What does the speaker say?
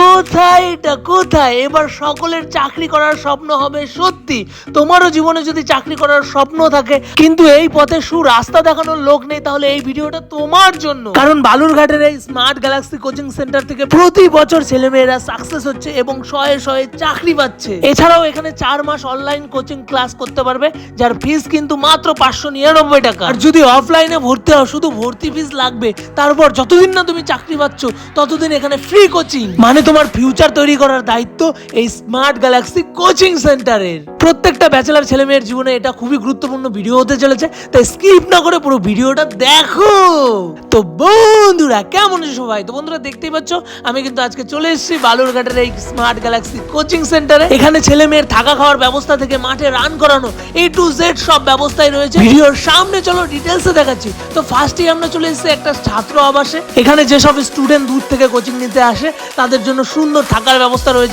কোথায় এটা? কোথায়? এবার সকলের চাকরি করার স্বপ্ন হবে সত্যি। তোমারও জীবনে যদি চাকরি করার স্বপ্ন থাকে, কিন্তু এই পথে সু রাস্তা দেখানোর লোক নেই, তাহলে এই ভিডিওটা তোমার জন্য। কারণ বালুরঘাটের এই স্মার্ট গ্যালাক্সি কোচিং সেন্টার থেকে প্রতি বছর ছেলেমেয়েরা সাকসেস হচ্ছে এবং শয়ে শয়ে চাকরি পাচ্ছে। এছাড়াও এখানে চার মাস অনলাইন কোচিং ক্লাস করতে পারবে, যার ফিস কিন্তু মাত্র পাঁচশো নিরানব্বই টাকা। আর যদি অফলাইনে ভর্তি হও, শুধু ভর্তি ফিস লাগবে, তারপর যতদিন না তুমি চাকরি পাচ্ছ, ততদিন এখানে ফ্রি কোচিং মানে তোমার ফিউচার তৈরি করার দায়িত্ব এই স্মার্ট গ্যালাক্সি কোচিং সেন্টারের প্রত্যেকটা ব্যাচেলার ছেলে মেয়ের জীবনে এটা খুবই গুরুত্বপূর্ণ ভিডিও হতে চলেছে, তাই স্কিপ না করে পুরো ভিডিওটা দেখো। তো বন্ধুরা, কেমন আছো সবাই? তো বন্ধুরা, দেখতেই পাচ্ছ, আমি কিন্তু আজকে চলে এসেছি বালুরঘাটের এই স্মার্ট গ্যালাক্সি কোচিং সেন্টারে এখানে ছেলে মেয়ের থাকা খাওয়ার ব্যবস্থা থেকে মাঠে রান করানো এ টু জেড সব ব্যবস্থাই রয়েছে। ভিডিওর সামনে চলো ডিটেলসে দেখাচ্ছি। তো ফার্স্টেই আমরা চলে এসেছি একটা ছাত্র আবাসে। এখানে যেসব স্টুডেন্ট দূর থেকে কোচিং নিতে আসে, তাদের জন্য সুন্দর থাকার ব্যবস্থা রয়েছে।